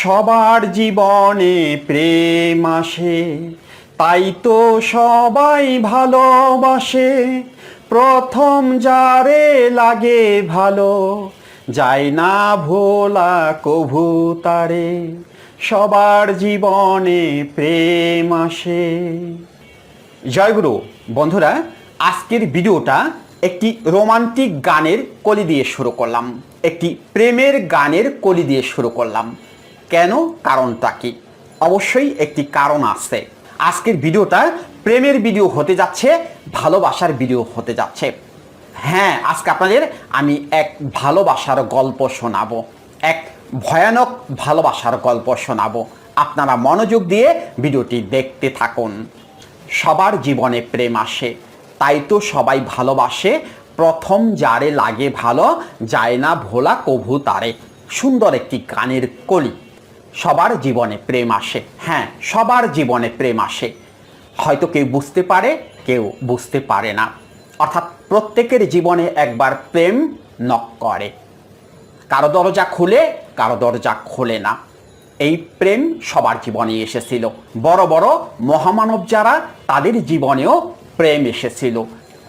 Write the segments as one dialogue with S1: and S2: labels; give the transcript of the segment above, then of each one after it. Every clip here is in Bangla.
S1: সবার জীবনে প্রেম আসে, তাই তো সবাই ভালোবাসে। প্রথম যারে লাগে ভালো, যায় না ভোলা কভু তারে। সবার জীবনে প্রেম আসে। জয়গুরু, বন্ধুরা, আজকের ভিডিওটা একটি রোমান্টিক গানের কলি দিয়ে শুরু করলাম। একটি প্রেমের গানের কলি দিয়ে শুরু করলাম। কেন কারণটা কি? অবশ্যই একটি কারণ আছে। আজকের ভিডিওটা প্রেমের ভিডিও হতে যাচ্ছে, ভালোবাসার ভিডিও হতে যাচ্ছে। হ্যাঁ আজকে আপনাদের আমি এক ভালোবাসার গল্প শোনাবো। এক ভয়ানক ভালোবাসার গল্প শোনাবো। আপনারা মনোযোগ দিয়ে ভিডিওটি দেখতে থাকুন। সবার জীবনে প্রেম আসে, তাই তো সবাই ভালোবাসে। প্রথম যারে লাগে ভালো, যায় না ভোলা কভু তারে। সুন্দর একটি গানের কলি। সবার জীবনে প্রেম আসে। হ্যাঁ সবার জীবনে প্রেম আসে। হয়তো কেউ বুঝতে পারে, কেউ বুঝতে পারে না। অর্থাৎ প্রত্যেকের জীবনে একবার প্রেম নক করে। কারও দরজা খুলে, কারও দরজা খোলে না। এই প্রেম সবার জীবনে এসেছিল। বড় বড় মহামানব যারা, তাদের জীবনেও প্রেম এসেছিল।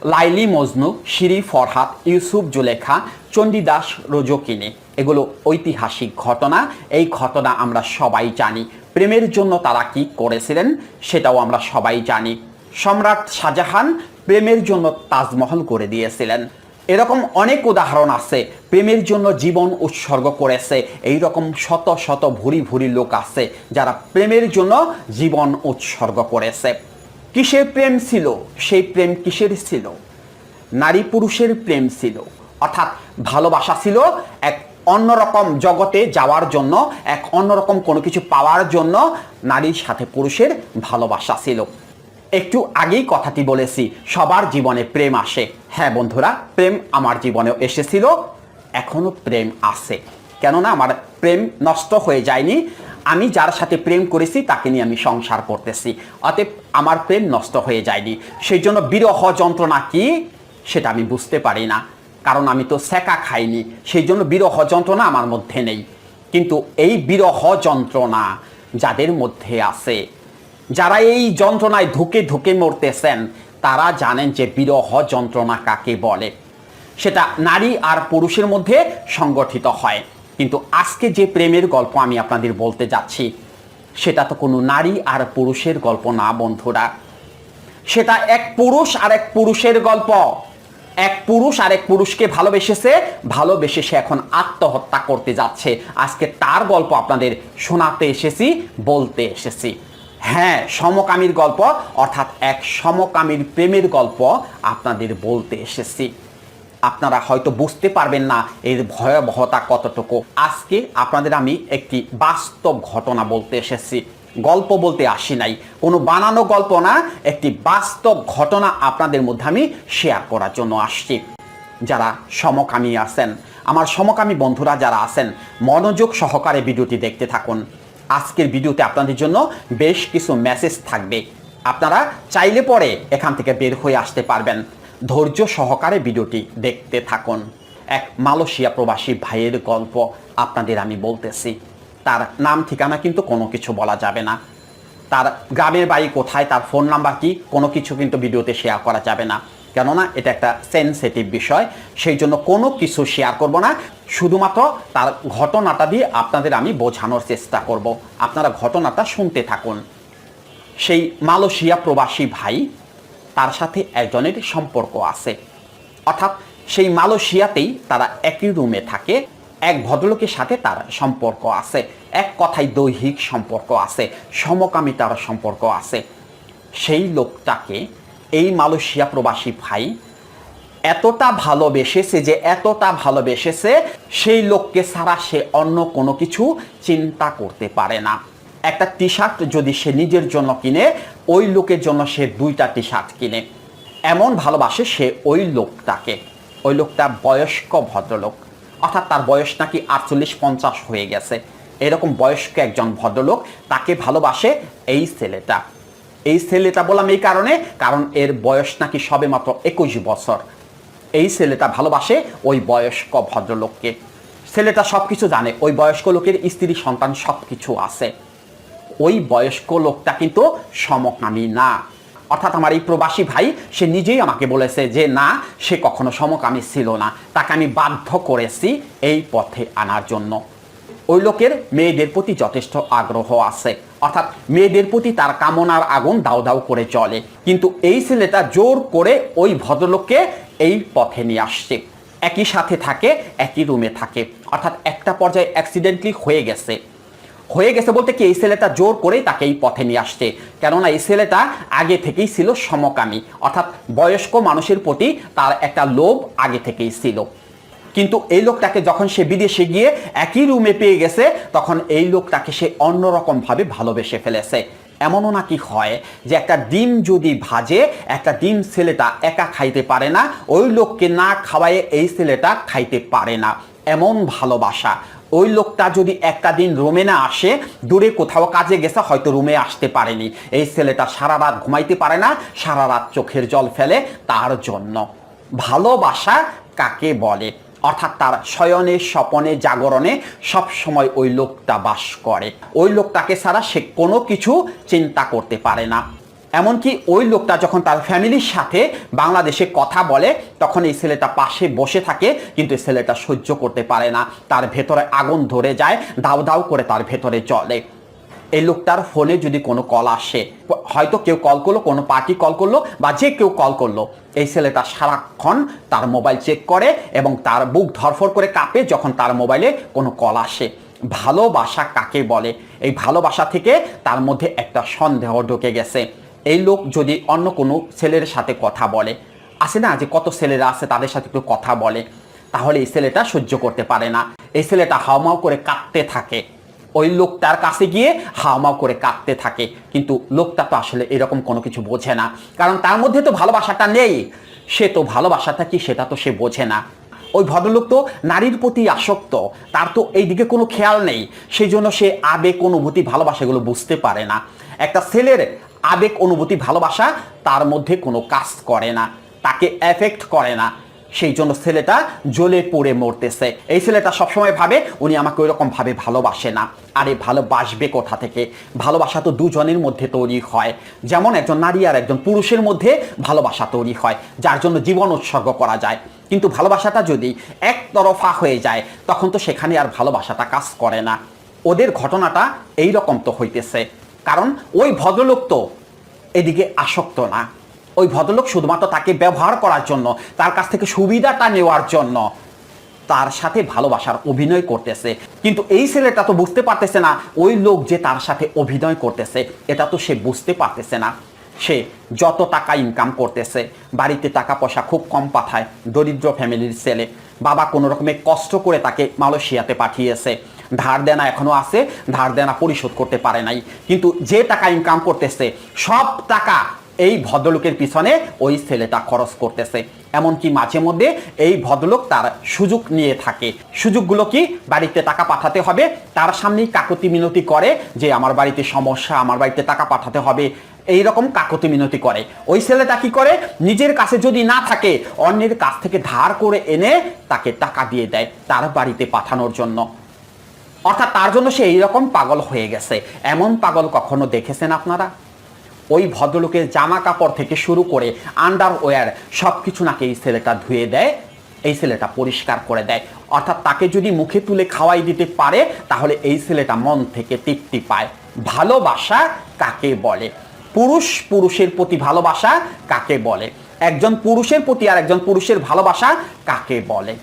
S1: লাইলি মজনু, শিরি ফরহাদ, ইউসুফ জুলেখা, চণ্ডীদাস রোজকিনে। এগুলো ঐতিহাসিক ঘটনা। এই ঘটনা আমরা সবাই জানি। প্রেমের জন্য তারা কি করেছিলেন সেটাও আমরা সবাই জানি। সম্রাট শাহজাহান প্রেমের জন্য তাজমহল করে দিয়েছিলেন। এরকম অনেক উদাহরণ আছে। প্রেমের জন্য জীবন উৎসর্গ করেছে। এই রকম শত শত ভুরি ভুরি লোক আছে যারা প্রেমের জন্য জীবন উৎসর্গ করেছে। কিসের প্রেম ছিল? সেই প্রেম কিসের ছিল? নারী পুরুষের প্রেম ছিল। অর্থাৎ ভালোবাসা ছিল এক অন্যরকম জগতে যাওয়ার জন্য, এক অন্যরকম কোনো কিছু পাওয়ার জন্য নারীর সাথে পুরুষের ভালোবাসা ছিল। একটু আগেই কথাটি বলেছি, সবার জীবনে প্রেম আসে। হ্যাঁ বন্ধুরা, প্রেম আমার জীবনেও এসেছিল, এখনও প্রেম আছে। কেননা আমার প্রেম নষ্ট হয়ে যায়নি, আমি যার সাথে প্রেম করেছি তাকে নিয়ে আমি সংসার করতেছি। অতএব আমার প্রেম নষ্ট হয়ে যায়নি। সেই জন্য বিরহ যন্ত্রণা কি? সেটা আমি বুঝতে পারি না। কারণ আমি তো সেকা খাইনি। সেই জন্য বিরহ যন্ত্রণা আমার মধ্যে নেই। কিন্তু এই বিরহ যন্ত্রণা যাদের মধ্যে আছে, যারা এই যন্ত্রণায় ধুকে ধুকে মরতেছেন, তারা জানেন যে বিরহ যন্ত্রণা কাকে বলে। সেটা নারী আর পুরুষের মধ্যে সংগঠিত হয়। কিন্তু আজকে যে প্রেমের গল্প আমি আপনাদের বলতে যাচ্ছি সেটা তো কোনো নারী আর পুরুষের গল্প না, বন্ধুরা। সেটা এক পুরুষ আর এক পুরুষের গল্প। এক পুরুষ আর এক পুরুষকে ভালোবেসেছে ভালোবেসে সে এখন আত্মহত্যা করতে যাচ্ছে। আজকে তার গল্প আপনাদের শোনাতে এসেছি, বলতে এসেছি। হ্যাঁ সমকামীর গল্প, অর্থাৎ এক সমকামীর প্রেমের গল্প আপনাদের বলতে এসেছি। আপনারা হয়তো বুঝতে পারবেন না এর ভয়াবহতা কতটুকু। আজকে আপনাদের আমি একটি বাস্তব ঘটনা বলতে এসেছি। গল্প বলতে আসি নাই। কোনো বানানো গল্প না, একটি বাস্তব ঘটনা আপনাদের মধ্যে আমি শেয়ার করার জন্য আসছি। যারা সমকামী আছেন, আমার সমকামী বন্ধুরা যারা আছেন, মনোযোগ সহকারে ভিডিওটি দেখতে থাকুন। আজকের ভিডিওতে আপনাদের জন্য বেশ কিছু মেসেজ থাকবে। আপনারা চাইলে পরে এখান থেকে বের হয়ে আসতে পারবেন। ধৈর্য সহকারে ভিডিওটি দেখতে থাকুন। এক মালয়েশিয়া প্রবাসী ভাইয়ের গল্প আপনাদের আমি বলতেছি। তার নাম ঠিকানা কিন্তু কোনো কিছু বলা যাবে না। তার গ্রামের বাড়ি কোথায়, তার ফোন নাম্বার কি, কোনো কিছু কিন্তু ভিডিওতে শেয়ার করা যাবে না। কেননা এটা একটা সেন্সিটিভ বিষয়, সেই জন্য কোনো কিছু শেয়ার করব না। শুধুমাত্র তার ঘটনাটা দিয়ে আপনাদের আমি বোঝানোর চেষ্টা করব। আপনারা ঘটনাটা শুনতে থাকুন। সেই মালয়েশিয়া প্রবাসী ভাই তার সাথে একজনের সম্পর্ক আছে। অর্থাৎ সেই মালয়েশিয়াতেই তারা একই রুমে থাকে, এক ভদ্রলোকের সাথে তার সম্পর্ক আছে, এক কথায় দৈহিক সম্পর্ক আছে সমকামিতার সম্পর্ক আছে। সেই লোকটাকে এই মালয়েশিয়া প্রবাসী ভাই এতটা ভালোবেসেছে যে এতটা ভালোবেসেছে, সেই লোককে ছাড়া সে অন্য কোনো কিছু চিন্তা করতে পারে না। একটা টি শার্ট যদি সে নিজের জন্য কিনে ওই লোকের জন্য সে দুইটা টি শার্ট কিনে। এমন ভালোবাসে সে ওই লোকটাকে। ওই লোকটা বয়স্ক ভদ্রলোক। অর্থাৎ তার বয়স নাকি আটচল্লিশ পঞ্চাশ হয়ে গেছে। এরকম বয়স্ক একজন ভদ্রলোক তাকে ভালোবাসে এই ছেলেটা। এই ছেলেটা বললাম এই কারণে, কারণ এর বয়স নাকি সবে মাত্র একুশ বছর। এই ছেলেটা ভালোবাসে ওই বয়স্ক ভদ্রলোককে। ছেলেটা সব কিছু জানে। ওই বয়স্ক লোকের স্ত্রী সন্তান সব কিছু আছে। ওই বয়স্ক লোকটা কিন্তু সমকামী না। অর্থাৎ আমার এই প্রবাসী ভাই, সে নিজেই আমাকে বলেছে যে, না, সে কখনো সমকামী ছিল না। তাকে আমি বাধ্য করেছি এই পথে আনার জন্য। ওই লোকের মেয়েদের প্রতি যথেষ্ট আগ্রহ আছে। অর্থাৎ মেয়েদের প্রতি তার কামনার আগুন দাও দাও করে চলে কিন্তু এই ছেলেটা জোর করে ওই ভদ্রলোককে এই পথে নিয়ে আসছে। একই সাথে থাকে, একই রুমে থাকে। অর্থাৎ একটা পর্যায়ে অ্যাক্সিডেন্টলি হয়ে গেছে। হয়ে গেছে বলতে কি, এই ছেলেটা জোর করেই তাকে এই পথে নিয়ে আসছে। কেননা এই ছেলেটা আগে থেকেই ছিল সমকামী, অর্থাৎ বয়স্ক মানুষের প্রতি তার একটা লোভ আগে থেকেই ছিল। কিন্তু এই লোকটাকে যখন সে বিদেশে গিয়ে একই রুমে পেয়ে গেছে, তখন এই লোকটাকে সে অন্যরকমভাবে ভালোবেসে ফেলেছে। এমনও নাকি হয় যে একটা ডিম যদি ভাজে, একটা ডিম ছেলেটা একা খাইতে পারে না, ওই লোককে না খাওয়ায়ে এই ছেলেটা খাইতে পারে না। এমন ভালোবাসা। ওই লোকটা যদি একটা দিন রুমে না আসে, দূরে কোথাও কাজে গেছে, হয়তো রুমে আসতে পারেনি। এই ছেলেটা সারা রাত ঘুমাইতে পারে না, সারা রাত চোখের জল ফেলে তার জন্য। ভালোবাসা কাকে বলে? অর্থাৎ তার শয়নে, স্বপনে, জাগরণে সব সময় ওই লোকটা বাস করে। ওই লোকটাকে ছাড়া সে কোনো কিছু চিন্তা করতে পারে না। এমনকি ওই লোকটা যখন তার ফ্যামিলির সাথে বাংলাদেশে কথা বলে, তখন এই ছেলেটা পাশে বসে থাকে, কিন্তু এই ছেলেটা সহ্য করতে পারে না। তার ভেতরে আগুন ধরে যায়, দাউ দাউ করে তার ভেতরে চলে। এই লোকটার ফোনে যদি কোনো কল আসে, হয়তো কেউ কল করল, কোনো পার্টি কল করল, বা যে কেউ কল করল, এই ছেলেটা সারাক্ষণ তার মোবাইল চেক করে এবং তার বুক ধরফর করে কাঁপে যখন তার মোবাইলে কোনো কল আসে। ভালোবাসা কাকে বলে? এই ভালোবাসা থেকে তার মধ্যে একটা সন্দেহ ঢুকে গেছে। এই লোক যদি অন্য কোনো ছেলের সাথে কথা বলে, আসে না যে কত ছেলেরা আছে তাদের সাথে একটু কথা বলে, তাহলে এই ছেলেটা সহ্য করতে পারে না। এই ছেলেটা হাওমাও করে কাঁদতে থাকে। ওই লোকটার কাছে গিয়ে হাওমাও করে কাঁদতে থাকে। কিন্তু লোকটা তো আসলে এরকম কোনো কিছু বোঝে না। কারণ তার মধ্যে তো ভালোবাসাটা নেই। সে তো ভালোবাসাটা কি সেটা তো সে বোঝে না। ওই ভদ্রলোক তো নারীর প্রতি আসক্ত। তার তো এই দিকে কোনো খেয়াল নেই। সেই জন্য সে আবেগ, অনুভূতি ভালোবাসা এগুলো বুঝতে পারে না। একটা ছেলের আবেগ, অনুভূতি, ভালোবাসা তার মধ্যে কোনো কাজ করে না, তাকে এফেক্ট করে না। সেই জন্য ছেলেটা জ্বলে পড়ে মরতেছে। এই ছেলেটা সবসময় ভাবে, উনি আমাকে ওইরকম ভাবে ভালোবাসে না। আরে, ভালোবাসবে কোথা থেকে? ভালোবাসা তো দুজনের মধ্যে তৈরি হয়। যেমন একজন নারী আর একজন পুরুষের মধ্যে ভালোবাসা তৈরি হয়, যার জন্য জীবন উৎসর্গ করা যায়। কিন্তু ভালোবাসাটা যদি একতরফা হয়ে যায়, তখন তো সেখানে আর ভালোবাসাটা কাজ করে না। ওদের ঘটনাটা এই রকম তো হইতেছে। কারণ ওই ভদ্রলোক তো এদিকে আসক্ত না। ওই ভদ্রলোক শুধুমাত্র তাকে ব্যবহার করার জন্য, তার কাছ থেকে সুবিধাটা নেওয়ার জন্য, তার সাথে ভালোবাসার অভিনয় করতেছে। কিন্তু এই ছেলেটা তো বুঝতে পারতেছে না, ওই লোক যে তার সাথে অভিনয় করতেছে, এটা তো সে বুঝতে পারতেছে না। সে যত টাকা ইনকাম করতেছে, বাড়িতে টাকা পয়সা খুব কম পাঠায়, দরিদ্র ফ্যামিলির ছেলে, বাবা কোনো রকমে কষ্ট করে তাকে মালয়েশিয়াতে পাঠিয়েছে। ধার দেনা এখনও আছে, ধার দেনা পরিশোধ করতে পারে নাই। কিন্তু যে টাকা ইনকাম করতেছে, সব টাকা এই ভদ্রলোকের পিছনে ওই ছেলেটা খরচ করতেছে। এমনকি মাঝে মধ্যে এই ভদ্রলোক তার সুযোগ নিয়ে থাকে। সুযোগগুলো কি? বাড়িতে টাকা পাঠাতে হবে, তার সামনেই কাকতি মিনতি করে যে, আমার বাড়িতে সমস্যা, আমার বাড়িতে টাকা পাঠাতে হবে। এই রকম কাকতি মিনতি করে। ওই ছেলেটা কি করে? নিজের কাছে যদি না থাকে, অন্যের কাছ থেকে ধার করে এনে তাকে টাকা দিয়ে দেয় তার বাড়িতে পাঠানোর জন্য। অর্থাৎ তার জন্য সে এইরকম পাগল হয়ে গেছে। এমন পাগল কখনো দেখেছেন আপনারা? ওই ভদ্রলোকের জামা কাপড় থেকে শুরু করে আন্ডারওয়্যার সব কিছু নাকি এই ছেলেটা ধুয়ে দেয়, এই ছেলেটা পরিষ্কার করে দেয়। অর্থাৎ তাকে যদি মুখে তুলে খাওয়াই দিতে পারে, তাহলে এই ছেলেটা মন থেকে তৃপ্তি পায়। ভালোবাসা কাকে বলে? পুরুষ পুরুষের প্রতি ভালোবাসা কাকে বলে? একজন পুরুষের প্রতি আর একজন পুরুষের ভালোবাসা কাকে বলে?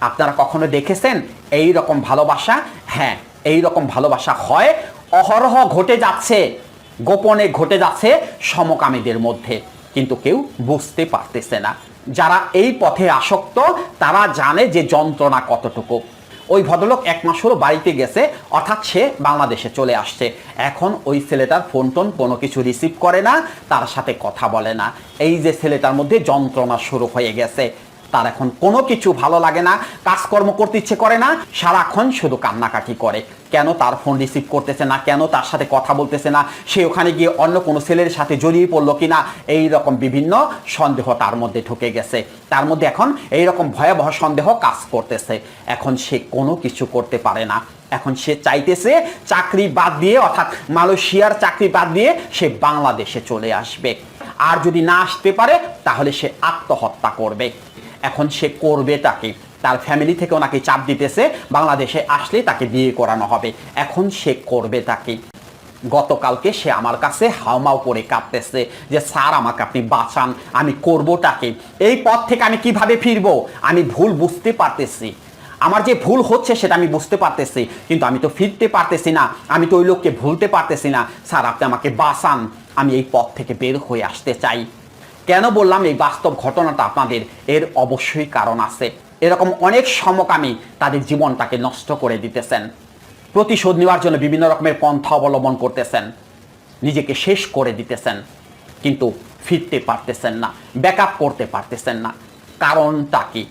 S1: আপনারা কখনো দেখেছেন এই রকম ভালোবাসা? হ্যাঁ এই রকম ভালোবাসা হয়। অহরহ ঘটে যাচ্ছে, গোপনে ঘটে যাচ্ছে সমকামীদের মধ্যে। কিন্তু কেউ বুঝতে পারতেছে না। যারা এই পথে আসক্ত, তারা জানে যে যন্ত্রণা কতটুকু। ওই ভদ্রলোক এক মাস হলো বাড়িতে গেছে, অর্থাৎ সে বাংলাদেশে চলে আসছে। এখন ওই ছেলেটার ফোন টোন কোনো কিছু রিসিভ করে না, তার সাথে কথা বলে না। এই যে ছেলেটার মধ্যে যন্ত্রণা শুরু হয়ে গেছে। তার এখন কোনো কিছু ভালো লাগে না, কাজকর্ম করতে ইচ্ছে করে না, সারাক্ষণ শুধু কান্নাকাটি করে। কেন তার ফোন রিসিভ করতেছে না? কেন তার সাথে কথা বলতেছে না? সে ওখানে গিয়ে অন্য কোনো ছেলের সাথে জড়িয়ে পড়ল কিনা? এই রকম বিভিন্ন সন্দেহ তার মধ্যে ঢুকে গেছে। তার মধ্যে এখন এই রকম ভয়াবহ সন্দেহ কাজ করতেছে। এখন সে কোনো কিছু করতে পারে না। এখন সে চাইতেছে চাকরি বাদ দিয়ে, অর্থাৎ মালয়েশিয়ার চাকরি বাদ দিয়ে সে বাংলাদেশে চলে আসবে। আর যদি না আসতে পারে, তাহলে সে আত্মহত্যা করবে। এখন সে করবে তাকে। তার ফ্যামিলি থেকে ওনাকে চাপ দিতেছে, বাংলাদেশে আসলে তাকে বিয়ে করানো হবে। এখন সে করবে তাকে। গতকালকে সে আমার কাছে হাওমাও করে কাঁপতেছে যে, স্যার, আমাকে আপনি বাঁচান, আমি করবোটাকে এই পথ থেকে আমি কীভাবে ফিরবো? আমি ভুল বুঝতে পারতেছি। আমার যে ভুল হচ্ছে সেটা আমি বুঝতে পারতেছি, কিন্তু আমি তো ফিরতে পারতেছি না। আমি তো ওই লোককে ভুলতে পারতেছি না। স্যার, আপনি আমাকে বাঁচান। আমি এই পথ থেকে বের হয়ে আসতে চাই। কেন বললাম এই বাস্তব ঘটনাটা আপনাদের? এর অবশ্যই কারণ আছে। এরকম অনেক সমকামী তাদের জীবনটাকে নষ্ট করে দিতেছেন। প্রতিশোধ নেওয়ার জন্য বিভিন্ন রকমের পন্থা অবলম্বন করতেছেন। নিজেকে শেষ করে দিতেছেন। কিন্তু ফিরতে পারতেছেন না, ব্যাকআপ করতে পারতেছেন না। কারণটা কি?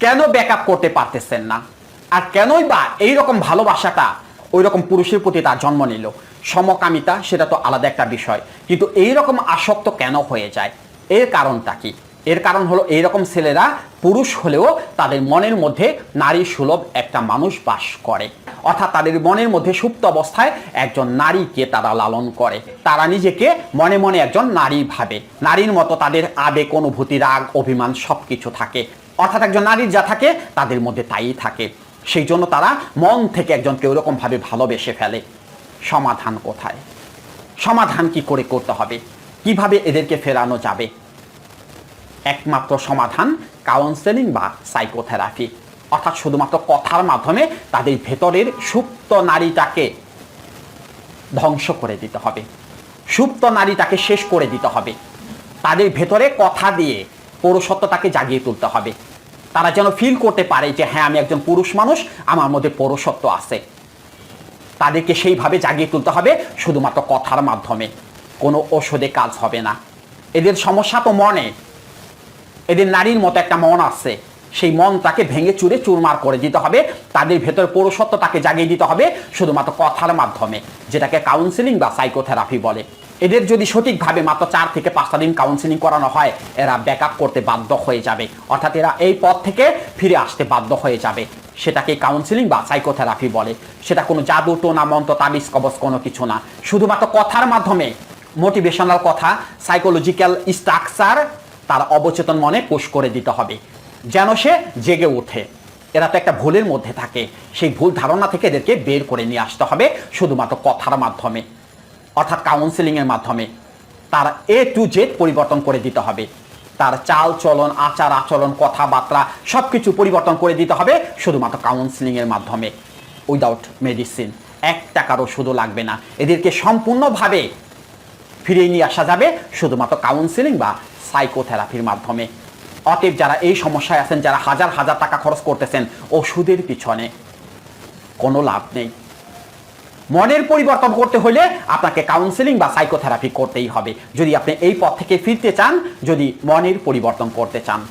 S1: কেন ব্যাকআপ করতে পারতেছেন না? আর কেনই বা এই রকম ভালোবাসাটা ওই রকম পুরুষের প্রতি তার জন্ম নিল? সমকামিতা সেটা তো আলাদা একটা বিষয়। কিন্তু এই রকম আসক্ত কেন হয়ে যায়? এর কারণটা কি? এর কারণ হলো এই রকম ছেলেরা পুরুষ হলেও তাদের মনের মধ্যে নারী সুলভ একটা মানুষ বাস করে। অর্থাৎ তাদের মনের মধ্যে সুপ্ত অবস্থায় একজন নারীকে তারা লালন করে। তারা নিজেকে মনে মনে একজন নারী ভাবে। নারীর মতো তাদের আবেগ, অনুভূতি, রাগ, অভিমান সব কিছু থাকে। অর্থাৎ একজন নারীর যা থাকে তাদের মধ্যে তাই থাকে। সেই জন্য তারা মন থেকে একজনকে ওরকমভাবে ভালোবেসে ফেলে। সমাধান কোথায়? সমাধান কি করে করতে হবে? কীভাবে এদেরকে ফেরানো যাবে? একমাত্র সমাধান কাউন্সেলিং বা সাইকোথেরাপি অর্থাৎ শুধুমাত্র কথার মাধ্যমে তাদের ভেতরের সুপ্ত নারীটাকে ধ্বংস করে দিতে হবে। সুপ্ত নারীটাকে শেষ করে দিতে হবে। তাদের ভেতরে কথা দিয়ে পৌরসত্বটাকে জাগিয়ে তুলতে হবে। তারা যেন ফিল করতে পারে যে হ্যাঁ আমি একজন পুরুষ মানুষ, আমার মধ্যে পৌরসত্ব আছে। তাদেরকে সেইভাবে জাগিয়ে তুলতে হবে, শুধুমাত্র কথার মাধ্যমে। কোনো ওষুধে কাজ হবে না। এদের সমস্যা তো মনে। এদের নারীর মতো একটা মন আছে। সেই মনটাকে ভেঙে চুরে চুরমার করে দিতে হবে। তাদের ভেতর পৌরসত্ব তাকে জাগিয়ে দিতে হবে, শুধুমাত্র কথার মাধ্যমে, যেটাকে কাউন্সিলিং বা সাইকোথেরাপি বলে। এদের যদি সঠিকভাবে মাত্র চার থেকে পাঁচটা দিন কাউন্সিলিং করানো হয়, এরা ব্যাক করতে বাধ্য হয়ে যাবে। অর্থাৎ এরা এই পথ থেকে ফিরে আসতে বাধ্য হয়ে যাবে। সেটাকে কাউন্সিলিং বা সাইকোথেরাপি বলে। সেটা কোনো জাদু, টোনা, মন্ত্র, তাবিজ, কবচ কোনো কিছু না। শুধুমাত্র কথার মাধ্যমে মোটিভেশনাল কথা সাইকোলজিক্যাল স্ট্রাকচার তার অবচেতন মনে পুশ করে দিতে হবে। যেন সে জেগে ওঠে। এরা তো একটা ভুলের মধ্যে থাকে। সেই ভুল ধারণা থেকে এদেরকে বের করে নিয়ে আসতে হবে শুধুমাত্র কথার মাধ্যমে। অর্থাৎ কাউন্সিলিংয়ের মাধ্যমে। তার এ টু জেড পরিবর্তন করে দিতে হবে। তার চাল চলন, আচার আচরণ কথাবার্তা সব কিছু পরিবর্তন করে দিতে হবে শুধুমাত্র কাউন্সিলিংয়ের মাধ্যমে। উইদাউট মেডিসিন এক টাকার ওষুধও লাগবে না। এদেরকে সম্পূর্ণভাবে ফিরিয়ে নিয়ে আসা যাবে শুধুমাত্র কাউন্সিলিং বা সাইকোথেরাপির মাধ্যমে। অতএব যারা এই সমস্যায় আছেন, যারা হাজার হাজার টাকা খরচ করতেছেন, ওষুধের পিছনে কোনো লাভ নেই। মনের পরিবর্তন করতে হলে আপনাকে কাউন্সেলিং বা সাইকোথেরাপি করতেই হবে। যদি আপনি এই পথ থেকে ফিরতে চান, যদি মনের পরিবর্তন করতে চান।